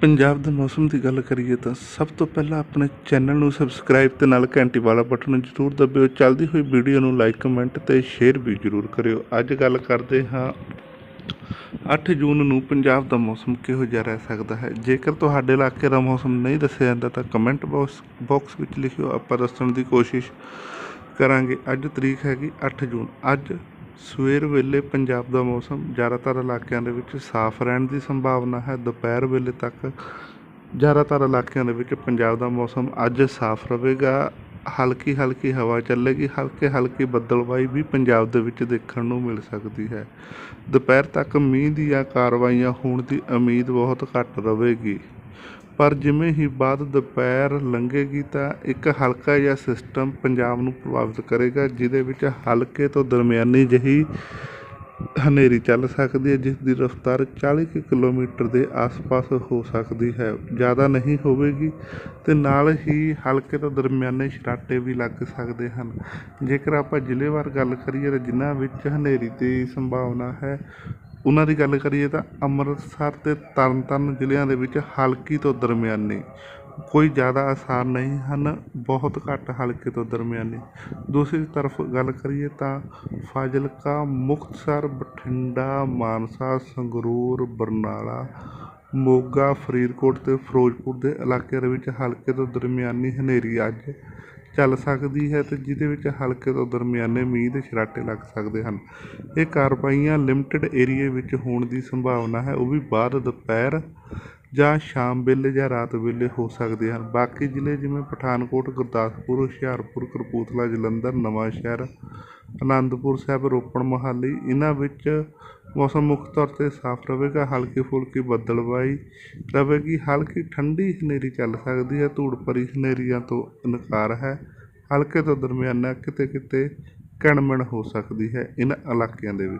ਪੰਜਾਬ ਦੇ ਮੌਸਮ ਦੀ ਗੱਲ ਕਰੀਏ ਤਾਂ ਸਭ ਤੋਂ ਪਹਿਲਾਂ ਆਪਣੇ ਚੈਨਲ ਨੂੰ ਸਬਸਕ੍ਰਾਈਬ ਤੇ ਨਾਲ ਘੰਟੀ ਵਾਲਾ ਬਟਨ ਜ਼ਰੂਰ ਦਬਿਓ। ਚੱਲਦੀ ਹੋਈ ਵੀਡੀਓ ਨੂੰ ਲਾਈਕ, ਕਮੈਂਟ ਤੇ ਸ਼ੇਅਰ ਵੀ ਜ਼ਰੂਰ ਕਰਿਓ। ਅੱਜ ਗੱਲ ਕਰਦੇ ਹਾਂ 8 ਜੂਨ ਨੂੰ ਪੰਜਾਬ ਦਾ ਮੌਸਮ ਕਿਹੋ ਜਿਹਾ ਰਹਿ ਸਕਦਾ ਹੈ? ਜੇਕਰ ਤੁਹਾਡੇ ਇਲਾਕੇ ਦਾ ਮੌਸਮ ਨਹੀਂ ਦੱਸਿਆ ਜਾਂਦਾ ਤਾਂ ਕਮੈਂਟ ਬਾਕਸ ਬਾਕਸ ਵਿੱਚ ਲਿਖਿਓ। ਆਪਾਂ ਦੱਸਣ ਦੀ ਕੋਸ਼ਿਸ਼ ਕਰਾਂਗੇ। ਅੱਜ ਤਰੀਕ ਹੈਗੀ 8 ਜੂਨ। ਅੱਜ ਸਵੇਰ ਵੇਲੇ ਪੰਜਾਬ ਦਾ ਮੌਸਮ ਜ਼ਿਆਦਾਤਰ ਇਲਾਕਿਆਂ ਦੇ ਵਿੱਚ ਸਾਫ਼ ਰਹਿਣ ਦੀ ਸੰਭਾਵਨਾ ਹੈ। ਦੁਪਹਿਰ ਵੇਲੇ ਤੱਕ ਜ਼ਿਆਦਾਤਰ ਇਲਾਕਿਆਂ ਦੇ ਵਿੱਚ ਪੰਜਾਬ ਦਾ ਮੌਸਮ ਅੱਜ ਸਾਫ਼ ਰਹੇਗਾ। ਹਲਕੀ ਹਲਕੀ ਹਵਾ ਚੱਲੇਗੀ, ਹਲਕੇ ਹਲਕੀ ਬੱਦਲਵਾਈ ਵੀ ਪੰਜਾਬ ਦੇ ਵਿੱਚ ਦੇਖਣ ਨੂੰ ਮਿਲ ਸਕਦੀ ਹੈ। ਦੁਪਹਿਰ ਤੱਕ ਮੀਂਹ ਦੀਆਂ ਕਾਰਵਾਈਆਂ ਹੋਣ ਦੀ ਉਮੀਦ ਬਹੁਤ ਘੱਟ ਰਹੇਗੀ। ਪਰ ਜਿਵੇਂ ਹੀ ਬਾਅਦ ਦੁਪਹਿਰ ਲੰਘੇਗੀ ਤਾਂ ਇੱਕ ਹਲਕਾ ਜਿਹਾ ਸਿਸਟਮ ਪੰਜਾਬ ਨੂੰ ਪ੍ਰਭਾਵਿਤ ਕਰੇਗਾ, ਜਿਹਦੇ ਵਿੱਚ ਹਲਕੇ ਤੋਂ ਦਰਮਿਆਨੀ ਜਿਹੀ ਹਨੇਰੀ ਚੱਲ ਸਕਦੀ ਹੈ ਜਿਸ ਦੀ ਰਫ਼ਤਾਰ 40 ਕੁ ਕਿਲੋਮੀਟਰ ਦੇ ਆਸ-ਪਾਸ ਹੋ ਸਕਦੀ ਹੈ। ਜ਼ਿਆਦਾ ਨਹੀਂ ਹੋਵੇਗੀ ਤੇ ਨਾਲ ਹੀ ਹਲਕੇ ਤੋਂ ਦਰਮਿਆਨੇ ਛਰਾਟੇ ਵੀ ਲੱਗ ਸਕਦੇ ਹਨ। ਜੇਕਰ ਆਪਾਂ ਜ਼ਿਲ੍ਹੇਵਾਰ ਗੱਲ ਕਰੀਏ ਤਾਂ ਜਿਨ੍ਹਾਂ ਵਿੱਚ ਹਨੇਰੀ ਦੀ ਸੰਭਾਵਨਾ ਹੈ ਉਹਨਾਂ ਦੀ ਗੱਲ ਕਰੀਏ ਤਾਂ ਅੰਮ੍ਰਿਤਸਰ ਤੇ ਤਰਨਤਾਰਨ ਜ਼ਿਲ੍ਹਿਆਂ ਦੇ ਵਿੱਚ ਹਲਕੀ ਤੋਂ ਦਰਮਿਆਨੀ ਕੋਈ ਜ਼ਿਆਦਾ ਆਸਾਰ ਨਹੀਂ ਹਨ, ਬਹੁਤ ਘੱਟ ਹਲਕੇ ਤੋਂ ਦਰਮਿਆਨੀ। ਦੂਸਰੀ ਤਰਫ ਗੱਲ ਕਰੀਏ ਤਾਂ ਫਾਜ਼ਿਲਕਾ, ਮੁਕਤਸਰ, ਬਠਿੰਡਾ, ਮਾਨਸਾ, ਸੰਗਰੂਰ, ਬਰਨਾਲਾ, ਮੋਗਾ, ਫਰੀਦਕੋਟ ਅਤੇ ਫਿਰੋਜ਼ਪੁਰ ਦੇ ਇਲਾਕਿਆਂ ਦੇ ਵਿੱਚ ਹਲਕੇ ਤੋਂ ਦਰਮਿਆਨੀ ਹਨੇਰੀ ਅੱਜ ਚੱਲ ਸਕਦੀ ਹੈ ਤੇ ਜਿਹਦੇ ਵਿੱਚ ਹਲਕੇ ਤੋਂ ਦਰਮਿਆਨੇ ਮੀਂਹ ਦੇ ਛਰਾਟੇ ਲੱਗ ਸਕਦੇ ਹਨ। ਇਹ ਕਾਰਵਾਈਆਂ ਲਿਮਟਿਡ ਏਰੀਏ ਵਿੱਚ ਹੋਣ ਦੀ ਸੰਭਾਵਨਾ ਹੈ। ਉਹ ਵੀ ਬਾਅਦ ਦੁਪਹਿਰ ਜਾਂ ਸ਼ਾਮ ਵੇਲੇ ਜਾਂ ਰਾਤ ਵੇਲੇ ਹੋ ਸਕਦੇ ਹਨ। ਬਾਕੀ ਜ਼ਿਲ੍ਹੇ ਜਿਵੇਂ ਪਠਾਨਕੋਟ, ਗੁਰਦਾਸਪੁਰ, ਹੁਸ਼ਿਆਰਪੁਰ, ਕਪੂਰਥਲਾ, ਜਲੰਧਰ, ਨਵਾਂਸ਼ਹਿਰ ਅਨੰਦਪੁਰ ਸਾਹਿਬ ਰੋਪੜ ਮੋਹਾਲੀ, ਇਹਨਾਂ ਵਿੱਚ ਮੌਸਮ ਮੁੱਖ ਤੌਰ 'ਤੇ ਸਾਫ਼ ਰਹੇਗਾ ਹਲਕੀ ਫੁਲਕੀ ਬੱਦਲਵਾਈ ਰਹੇਗੀ, ਹਲਕੀ ਠੰਡੀ ਹਨੇਰੀ ਚੱਲ ਸਕਦੀ ਹੈ ਧੂੜ ਭਰੀ ਹਨੇਰੀਆਂ ਤੋਂ ਇਨਕਾਰ ਹੈ, ਹਲਕੇ ਤੋਂ ਦਰਮਿਆਨਾ ਕਿਤੇ ਕਿਤੇ ਘਿਣਮਿਣ ਹੋ ਸਕਦੀ ਹੈ ਇਹਨਾਂ ਇਲਾਕਿਆਂ ਦੇ ਵਿੱਚ।